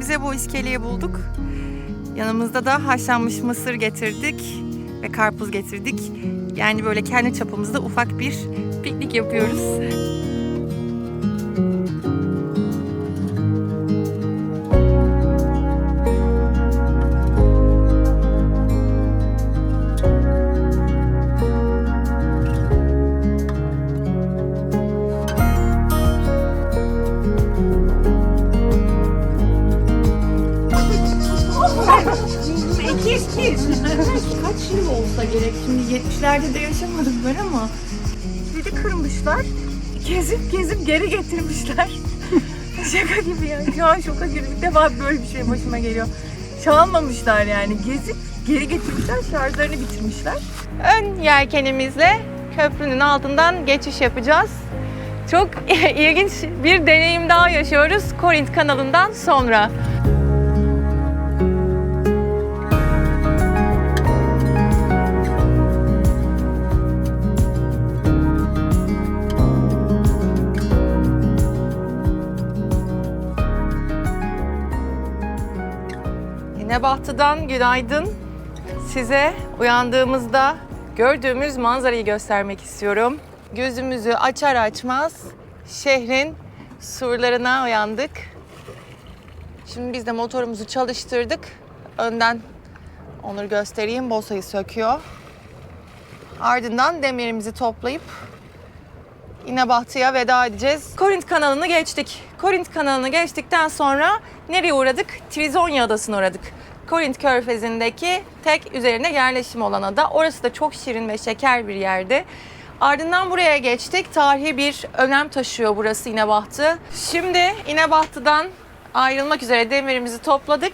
Kendimize bu iskeleyi bulduk. Yanımızda da haşlanmış mısır getirdik ve karpuz getirdik. Yani böyle kendi çapımızda ufak bir piknik yapıyoruz. 70'lerde de yaşamadım ben ama zili kırmışlar. Gezip gezip geri getirmişler. Şaka gibi ya. Şu an şoka girdim. İlk defa böyle bir şey başıma geliyor. Çalmamışlar yani. Gezip geri getirmişler. Şarjlarını bitirmişler. Ön yelkenimizle köprünün altından geçiş yapacağız. Çok ilginç bir deneyim daha yaşıyoruz Korint kanalından sonra. Nebatı'dan günaydın. Size uyandığımızda gördüğümüz manzarayı göstermek istiyorum. Gözümüzü açar açmaz şehrin surlarına uyandık. Şimdi biz de motorumuzu çalıştırdık. Önden onları göstereyim. Bosayı söküyor. Ardından demirimizi toplayıp İnebahtı'ya veda edeceğiz. Korint kanalını geçtik. Korint kanalını geçtikten sonra nereye uğradık? Trizonya adasına uğradık. Korint körfezindeki tek üzerine yerleşim olan ada. Orası da çok şirin ve şeker bir yerdi. Ardından buraya geçtik. Tarihi bir önem taşıyor burası İnebahtı. Şimdi İnebahtı'dan ayrılmak üzere demirimizi topladık.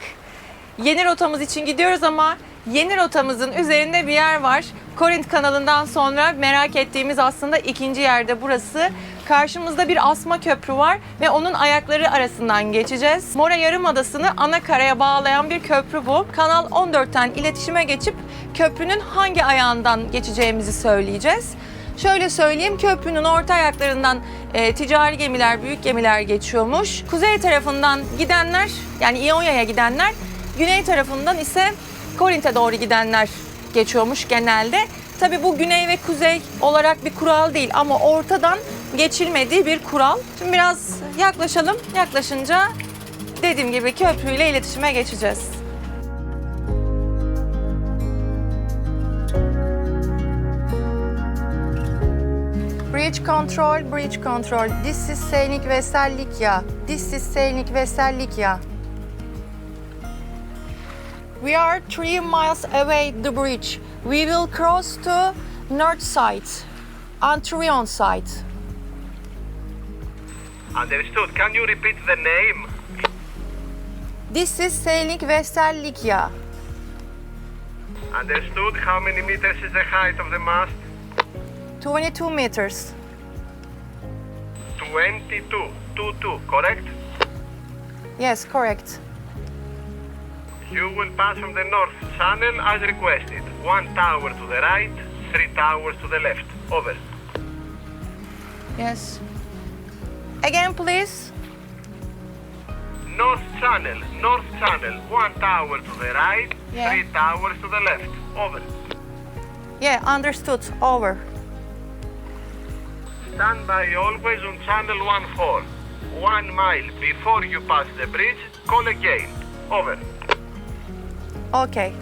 Yeni rotamız için gidiyoruz ama yeni rotamızın üzerinde bir yer var. Korint kanalından sonra merak ettiğimiz aslında ikinci yerde burası. Karşımızda bir asma köprü var ve onun ayakları arasından geçeceğiz. Mora Yarımadası'nı ana karaya bağlayan bir köprü bu. Kanal 14'ten iletişime geçip köprünün hangi ayağından geçeceğimizi söyleyeceğiz. Şöyle söyleyeyim köprünün orta ayaklarından e, ticari gemiler, büyük gemiler geçiyormuş. Kuzey tarafından gidenler yani İonya'ya gidenler, güney tarafından ise Korint'e doğru gidenler geçiyormuş genelde. Tabii bu güney ve kuzey olarak bir kural değil ama ortadan geçilmediği bir kural. Şimdi biraz yaklaşalım. Yaklaşınca dediğim gibi köprüyle iletişime geçeceğiz. Bridge control, bridge control. This is Seynik Vesellikya. This is Seynik Vesellikya. We are three miles away the bridge. We will cross to north side, Antrion side. Understood. Can you repeat the name? This is Seynik Vesellikya. Understood. How many meters is the height of the mast? 22 meters. 22. 22, correct? Yes, correct. You will pass from the north channel as requested. One tower to the right, three towers to the left. Over. Yes. Again, please. North channel, north channel. One tower to the right, Yeah. three towers to the left. Over. Yeah, understood. Over. Stand by always on channel 14. One mile before you pass the bridge, call again. Over. Okay.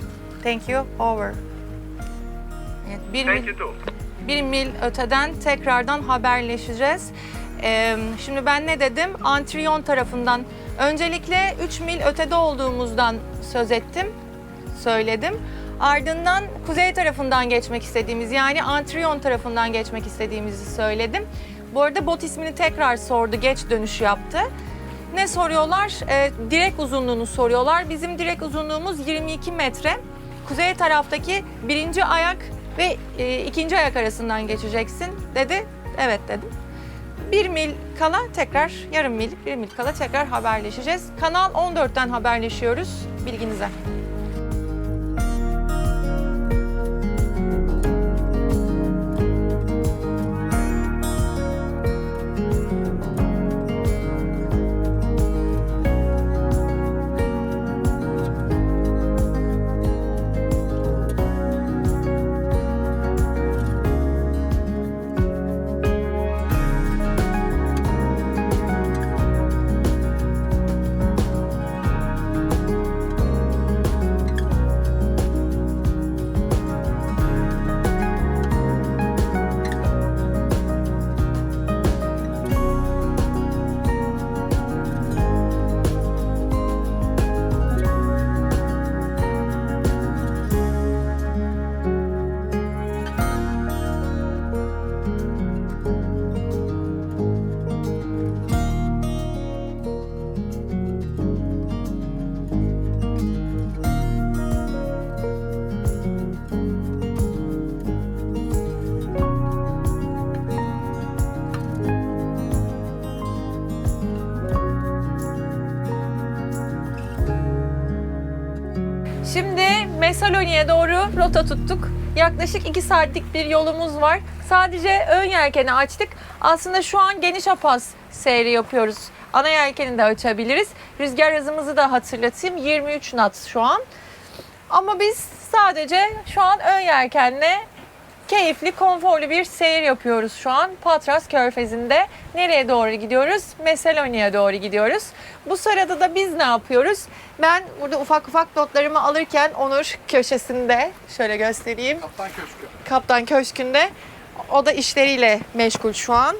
Thank you. Over. Evet, bir Thank mil- you too. bir mil öteden tekrardan haberleşeceğiz. Ee, şimdi ben ne dedim? Antriyon tarafından öncelikle 3 mil ötede olduğumuzdan söz ettim, söyledim. Ardından kuzey tarafından geçmek istediğimiz yani Antriyon tarafından geçmek istediğimizi söyledim. Bu arada bot ismini tekrar sordu, geç dönüş yaptı. Ne soruyorlar? Ee, direk uzunluğunu soruyorlar. Bizim direk uzunluğumuz 22 metre. Kuzey taraftaki birinci ayak ve e, ikinci ayak arasından geçeceksin dedi. Evet dedim. Bir mil kala tekrar, yarım mil, bir mil kala tekrar haberleşeceğiz. Kanal 14'ten haberleşiyoruz bilginize. Rota tuttuk. Yaklaşık 2 saatlik bir yolumuz var. Sadece ön yelkeni açtık. Aslında şu an geniş apaz seyri yapıyoruz. Ana yelkeni de açabiliriz. Rüzgar hızımızı da hatırlatayım. 23 knot şu an. Ama biz sadece şu an ön yelkenle keyifli, konforlu bir seyir yapıyoruz şu an Patras Körfezi'nde. Nereye doğru gidiyoruz? Mesalonia'ya doğru gidiyoruz. Bu sırada da biz ne yapıyoruz? Ben burada ufak ufak notlarımı alırken Onur köşesinde, şöyle göstereyim. Kaptan Köşkü. Kaptan Köşkü'nde. O da işleriyle meşgul şu an.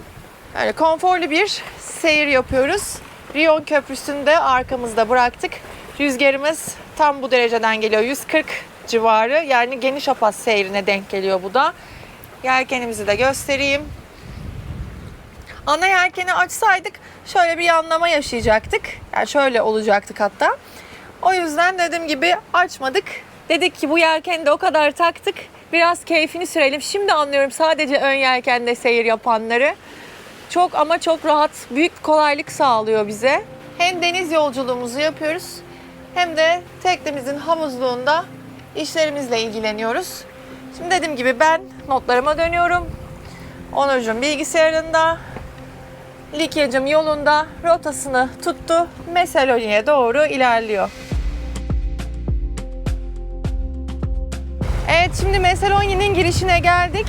Böyle konforlu bir seyir yapıyoruz. Rion Köprüsü'nü de arkamızda bıraktık. Rüzgarımız tam bu dereceden geliyor. 140 civarı. Yani geniş apaz seyrine denk geliyor bu da. Yelkenimizi de göstereyim. Ana yelkeni açsaydık şöyle bir yanlama yaşayacaktık. Yani şöyle olacaktık hatta. O yüzden dediğim gibi açmadık. Dedik ki bu yelkeni de o kadar taktık. Biraz keyfini sürelim. Şimdi anlıyorum sadece ön yelkende seyir yapanları. Çok ama çok rahat, büyük kolaylık sağlıyor bize. Hem deniz yolculuğumuzu yapıyoruz hem de teknemizin havuzluğunda işlerimizle ilgileniyoruz. Şimdi dediğim gibi ben notlarıma dönüyorum. Onurcuğum bilgisayarında, Likyacım yolunda rotasını tuttu. Mesaloni'ye doğru ilerliyor. Evet şimdi Mesaloni'nin girişine geldik.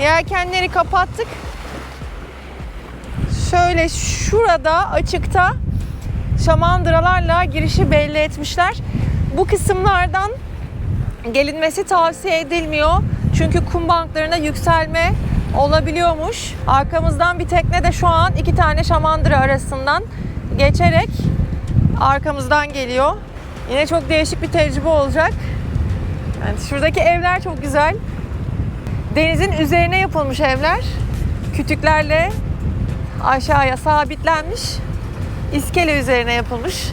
Yelkenleri kapattık. Şöyle şurada açıkta şamandıralarla girişi belli etmişler. Bu kısımlardan gelinmesi tavsiye edilmiyor. Çünkü kum banklarına yükselme olabiliyormuş. Arkamızdan bir tekne de şu an iki tane şamandıra arasından geçerek arkamızdan geliyor. Yine çok değişik bir tecrübe olacak. Yani şuradaki evler çok güzel. Denizin üzerine yapılmış evler. Kütüklerle aşağıya sabitlenmiş. İskele üzerine yapılmış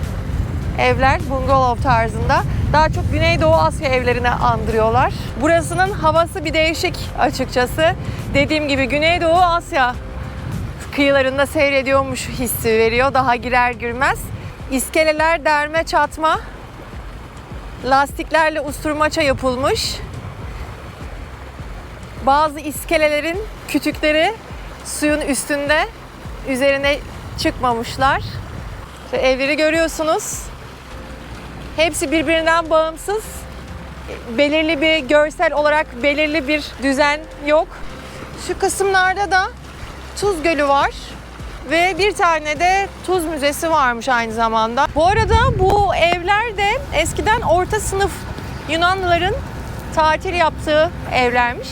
evler bungalov tarzında. Daha çok Güneydoğu Asya evlerine andırıyorlar. Burasının havası bir değişik açıkçası. Dediğim gibi Güneydoğu Asya kıyılarında seyrediyormuş hissi veriyor daha girer girmez. İskeleler derme çatma. Lastiklerle usturmaça yapılmış. Bazı iskelelerin kütükleri suyun üstünde üzerine çıkmamışlar. İşte evleri görüyorsunuz. Hepsi birbirinden bağımsız. Belirli bir görsel olarak belirli bir düzen yok. Şu kısımlarda da Tuz Gölü var ve bir tane de tuz müzesi varmış aynı zamanda. Bu arada bu evler de eskiden orta sınıf Yunanlıların tatil yaptığı evlermiş.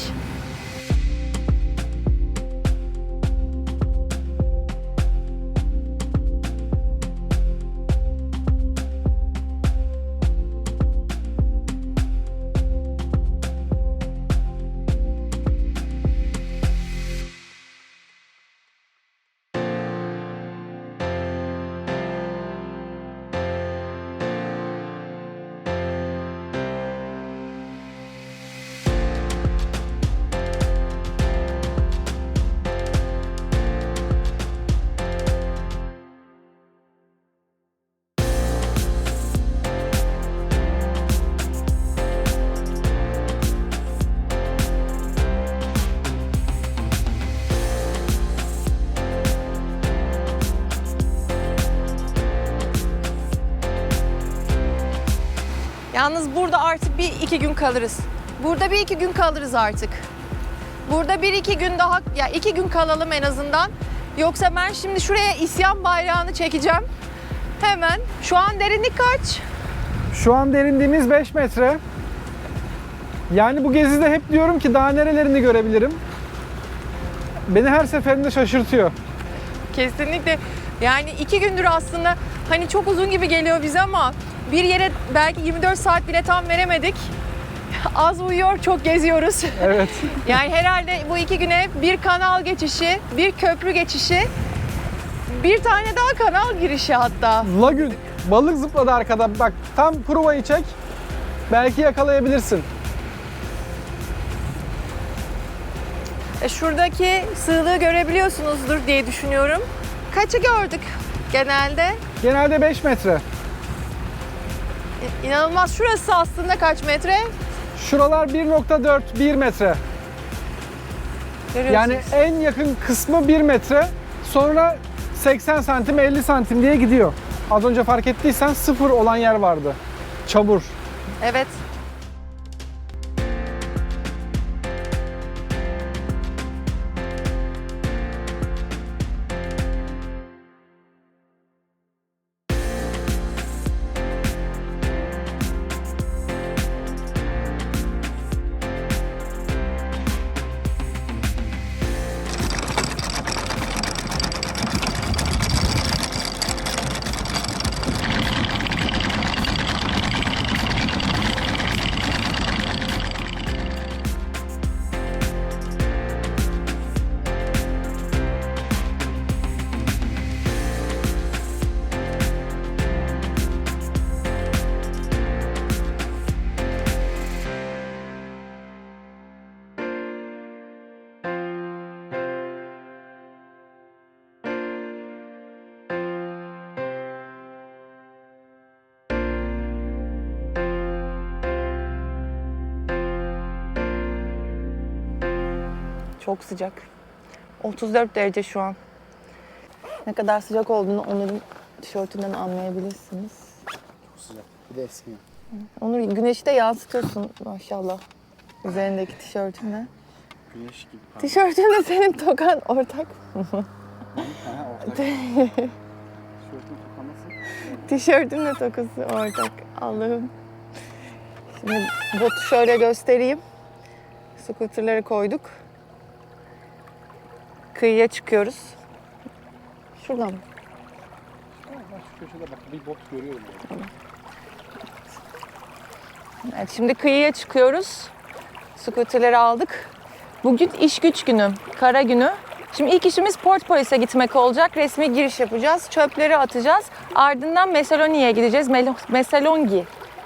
Yalnız burada artık bir iki gün kalırız. Burada bir iki gün kalırız artık. Burada bir iki gün daha, ya iki gün kalalım en azından. Yoksa ben şimdi şuraya isyan bayrağını çekeceğim. Hemen. Şu an derinlik kaç? Şu an derinliğimiz 5 metre. Yani bu gezide hep diyorum ki daha nerelerini görebilirim. Beni her seferinde şaşırtıyor. Kesinlikle. Yani iki gündür aslında hani çok uzun gibi geliyor bize ama bir yere belki 24 saat bile tam veremedik. Az uyuyor, çok geziyoruz. Evet. Yani herhalde bu iki güne bir kanal geçişi, bir köprü geçişi, bir tane daha kanal girişi hatta. Lagün. Balık zıpladı arkada. Bak tam provayı çek. Belki yakalayabilirsin. E, şuradaki sığlığı görebiliyorsunuzdur diye düşünüyorum. Kaçı gördük genelde? Genelde 5 metre. İnanılmaz. Şurası aslında kaç metre? Şuralar 1.4, 1 metre. Görüyorsunuz. Yani en yakın kısmı 1 metre. Sonra 80 santim, 50 santim diye gidiyor. Az önce fark ettiysen sıfır olan yer vardı. Çabur. Evet. Çok sıcak. 34 derece şu an. Ne kadar sıcak olduğunu Onur'un tişörtünden anlayabilirsiniz. Sıcak. Bir de esmiyor. Onur güneşi de yansıtıyorsun maşallah. Üzerindeki tişörtünle. Güneş gibi. Ha, Tişörtünle senin tokan ortak. ha, ortak. Tişörtün tokaması. Tişörtümle tokası ortak. Allah'ım. Şimdi botu şöyle göstereyim. Skuterları koyduk. Kıyıya çıkıyoruz. Şuradan mı? Bir bot görüyorum. Evet, şimdi kıyıya çıkıyoruz. Skuterleri aldık. Bugün iş güç günü, kara günü. Şimdi ilk işimiz Port Polis'e gitmek olacak. Resmi giriş yapacağız. Çöpleri atacağız. Ardından Mesaloni'ye gideceğiz. Melo- Mesalongi.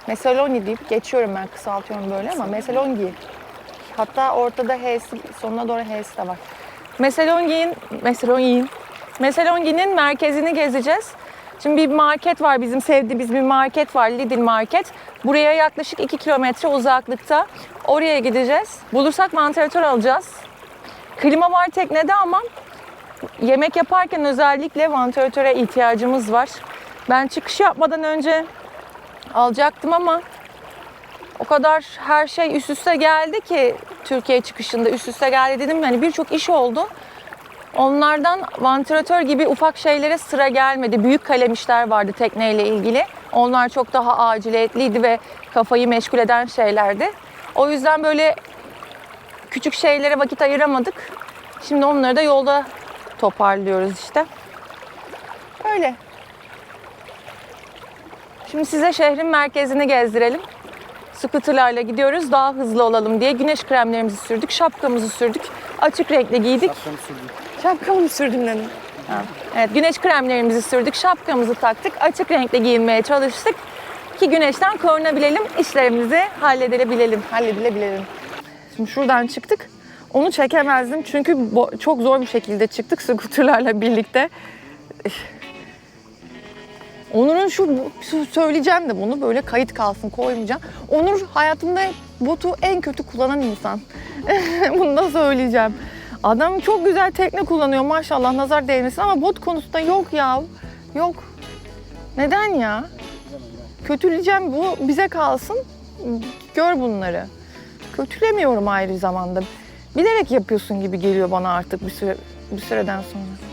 Mesaloni deyip geçiyorum ben kısaltıyorum böyle ama Mesalongi. Hatta ortada H'si, sonuna doğru H'si de var. Mesalongi'nin, Mesalongi'nin, Mesalongi'nin merkezini gezeceğiz. Şimdi bir market var bizim sevdiğimiz bir market var Lidl Market. Buraya yaklaşık 2 kilometre uzaklıkta. Oraya gideceğiz. Bulursak vantilatör alacağız. Klima var teknede ama yemek yaparken özellikle vantilatöre ihtiyacımız var. Ben çıkış yapmadan önce alacaktım ama o kadar her şey üst üste geldi ki Türkiye çıkışında üst üste geldi dedim. Yani birçok iş oldu. Onlardan vantilatör gibi ufak şeylere sıra gelmedi. Büyük kalem işler vardı tekneyle ilgili. Onlar çok daha aciliyetliydi ve kafayı meşgul eden şeylerdi. O yüzden böyle küçük şeylere vakit ayıramadık. Şimdi onları da yolda toparlıyoruz işte. Öyle. Şimdi size şehrin merkezini gezdirelim. Scooterlarla gidiyoruz daha hızlı olalım diye güneş kremlerimizi sürdük, şapkamızı sürdük, açık renkli giydik. Şapkanı sürdüm. Şapkamı mı sürdüm dedim. Ha. Evet, güneş kremlerimizi sürdük, şapkamızı taktık, açık renkle giyinmeye çalıştık ki güneşten korunabilelim, işlerimizi halledilebilelim, halledilebilelim. Şimdi şuradan çıktık. Onu çekemezdim çünkü bo- çok zor bir şekilde çıktık skuterlarla birlikte. Onur'un şu, söyleyeceğim de bunu böyle kayıt kalsın koymayacağım. Onur hayatımda botu en kötü kullanan insan. bunu da söyleyeceğim. Adam çok güzel tekne kullanıyor maşallah nazar değmesin ama bot konusunda yok ya. Yok. Neden ya? Kötüleyeceğim bu bize kalsın. Gör bunları. Kötülemiyorum ayrı zamanda. Bilerek yapıyorsun gibi geliyor bana artık bir süre bir süreden sonra.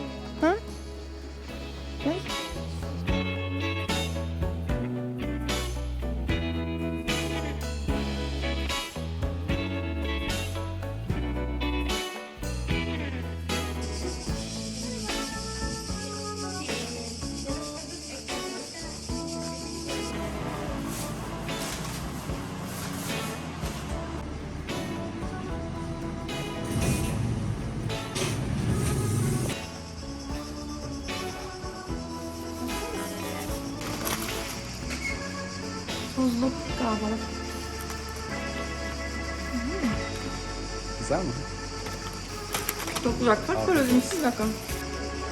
Dakika?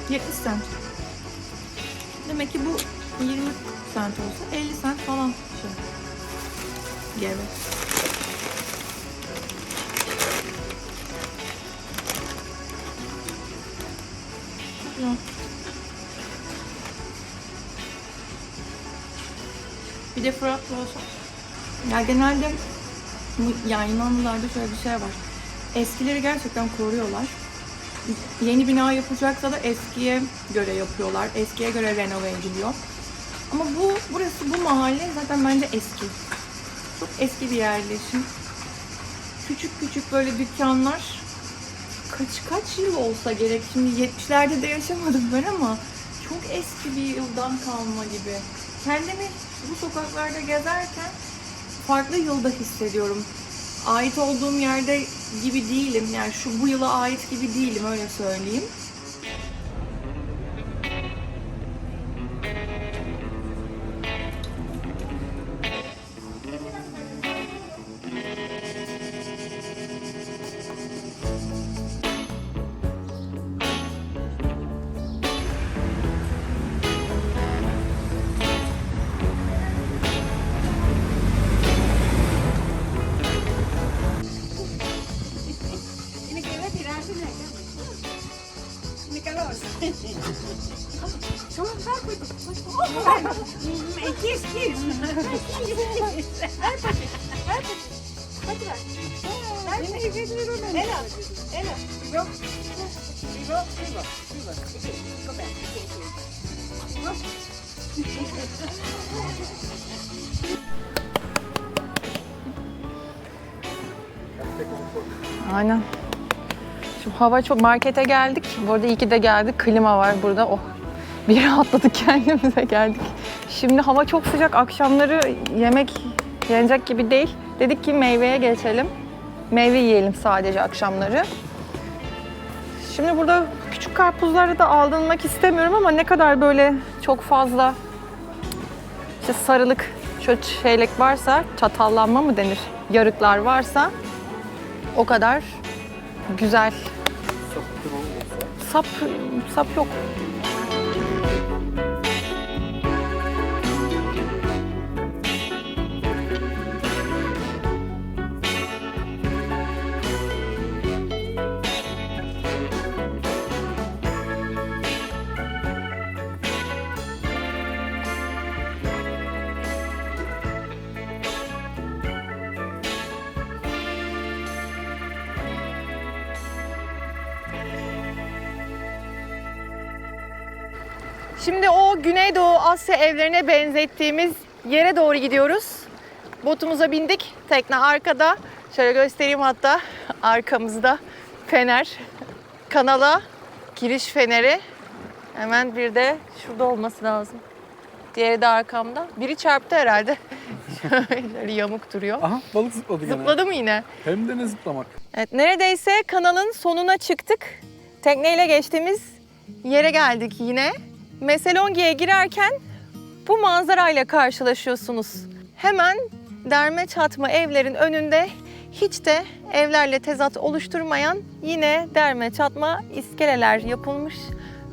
70 cent. Demek ki bu 20 sent olsa 50 sent falan şey. Geri. Bir de fraklı olsa. Ya genelde yani Yunanlılarda şöyle bir şey var. Eskileri gerçekten koruyorlar. Yeni bina yapılacaksa da eskiye göre yapıyorlar. Eskiye göre renove ediliyor. Ama bu burası bu mahalle zaten bence eski. Çok eski bir yerleşim. Küçük küçük böyle dükkanlar. Kaç kaç yıl olsa gerek. Şimdi 70'lerde de yaşamadım ben ama çok eski bir yıldan kalma gibi. Kendimi bu sokaklarda gezerken farklı yılda hissediyorum. Ait olduğum yerde gibi değilim. Yani şu bu yıla ait gibi değilim öyle söyleyeyim. Aynen. Şu hava çok markete geldik. Bu arada iyi ki de geldik. Klima var burada. Oh. Bir rahatladık kendimize geldik. Şimdi hava çok sıcak. Akşamları yemek yenecek gibi değil. Dedik ki meyveye geçelim. Meyve yiyelim sadece akşamları. Şimdi burada küçük karpuzları da aldırmak istemiyorum ama ne kadar böyle çok fazla işte sarılık, şöyle şeylik varsa, çatallanma mı denir? Yarıklar varsa o kadar güzel. Sap, sap yok. Güneydoğu Asya evlerine benzettiğimiz yere doğru gidiyoruz. Botumuza bindik. Tekne arkada. Şöyle göstereyim hatta arkamızda fener. Kanala giriş feneri. Hemen bir de şurada olması lazım. Diğeri de arkamda. Biri çarptı herhalde. Şöyle yamuk duruyor. Aha balık zıpladı gene. Zıpladı mı yine? Hem de ne zıplamak. Evet, neredeyse kanalın sonuna çıktık. Tekneyle geçtiğimiz yere geldik yine. Meselongi'ye girerken bu manzarayla karşılaşıyorsunuz. Hemen derme çatma evlerin önünde hiç de evlerle tezat oluşturmayan yine derme çatma iskeleler yapılmış.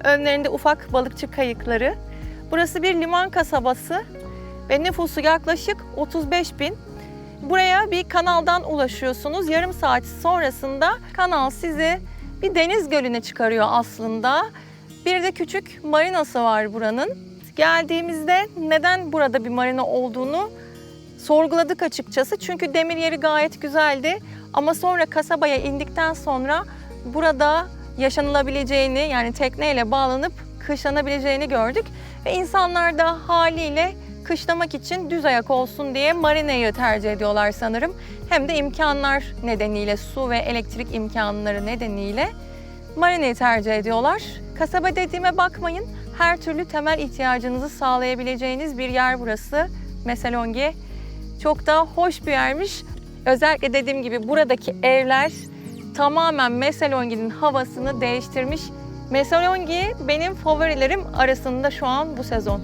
Önlerinde ufak balıkçı kayıkları. Burası bir liman kasabası ve nüfusu yaklaşık 35 bin. Buraya bir kanaldan ulaşıyorsunuz. Yarım saat sonrasında kanal sizi bir deniz gölüne çıkarıyor aslında. Bir de küçük marinası var buranın. Geldiğimizde neden burada bir marina olduğunu sorguladık açıkçası. Çünkü demir yeri gayet güzeldi. Ama sonra kasabaya indikten sonra burada yaşanılabileceğini yani tekneyle bağlanıp kışlanabileceğini gördük. Ve insanlar da haliyle kışlamak için düz ayak olsun diye marinayı tercih ediyorlar sanırım. Hem de imkanlar nedeniyle, su ve elektrik imkanları nedeniyle marinayı tercih ediyorlar. Kasaba dediğime bakmayın. Her türlü temel ihtiyacınızı sağlayabileceğiniz bir yer burası. Meselongi. Çok da hoş bir yermiş. Özellikle dediğim gibi buradaki evler tamamen Meselongi'nin havasını değiştirmiş. Meselongi benim favorilerim arasında şu an bu sezon.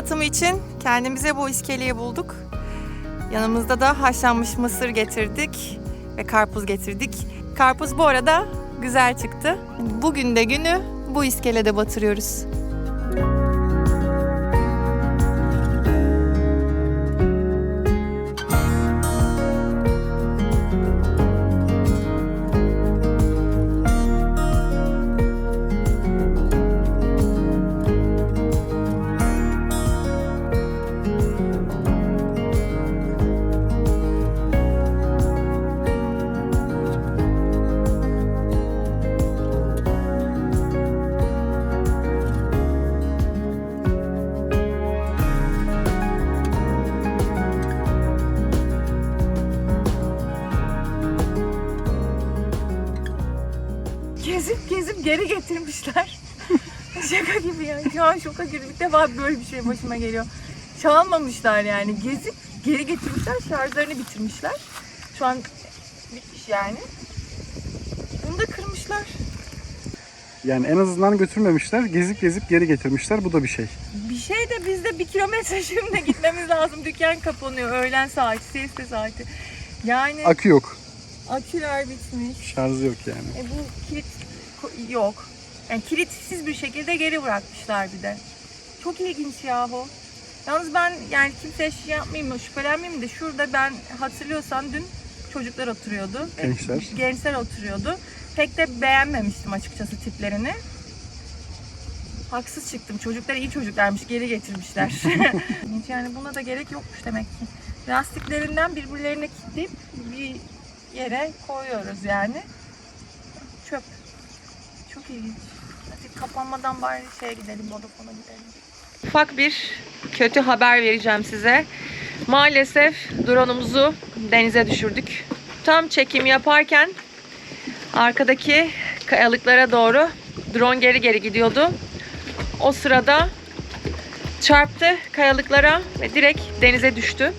Batımı için kendimize bu iskeleyi bulduk. Yanımızda da haşlanmış mısır getirdik ve karpuz getirdik. Karpuz bu arada güzel çıktı. Bugün de günü bu iskelede batırıyoruz. Ya. Şu an şoka girdim. İlk defa böyle bir şey başıma geliyor. Çalmamışlar yani. Gezip geri getirmişler. Şarjlarını bitirmişler. Şu an bitmiş yani. Bunu da kırmışlar. Yani en azından götürmemişler. Gezip gezip geri getirmişler. Bu da bir şey. Bir şey de bizde bir kilometre şimdi gitmemiz lazım. Dükkan kapanıyor. Öğlen saati, siesta saati. Yani Akü yok. aküler bitmiş. Şarjı yok yani. E bu kilit yok. Yani kilitsiz bir şekilde geri bırakmışlar bir de. Çok ilginç yahu. Yalnız ben yani kimseye şey yapmayayım mı, şüphelenmeyeyim de şurada ben hatırlıyorsan dün çocuklar oturuyordu. Gençler. Gençler oturuyordu. Pek de beğenmemiştim açıkçası tiplerini. Haksız çıktım. Çocuklar iyi çocuklarmış. Geri getirmişler. Yani buna da gerek yokmuş demek ki. Lastiklerinden birbirlerine kilitleyip bir yere koyuyoruz yani. Çöp. Çok ilginç. Kapanmadan bari şeye gidelim, Vodafone'a gidelim. Ufak bir kötü haber vereceğim size. Maalesef drone'umuzu denize düşürdük. Tam çekim yaparken arkadaki kayalıklara doğru drone geri geri gidiyordu. O sırada çarptı kayalıklara ve direkt denize düştü.